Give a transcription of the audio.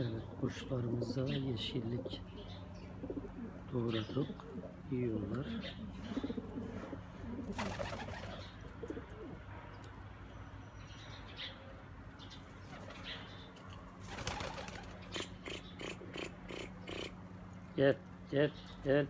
Evet, Kuşlarımıza yeşillik doğradık. Yiyorlar. Gel, gel, gel.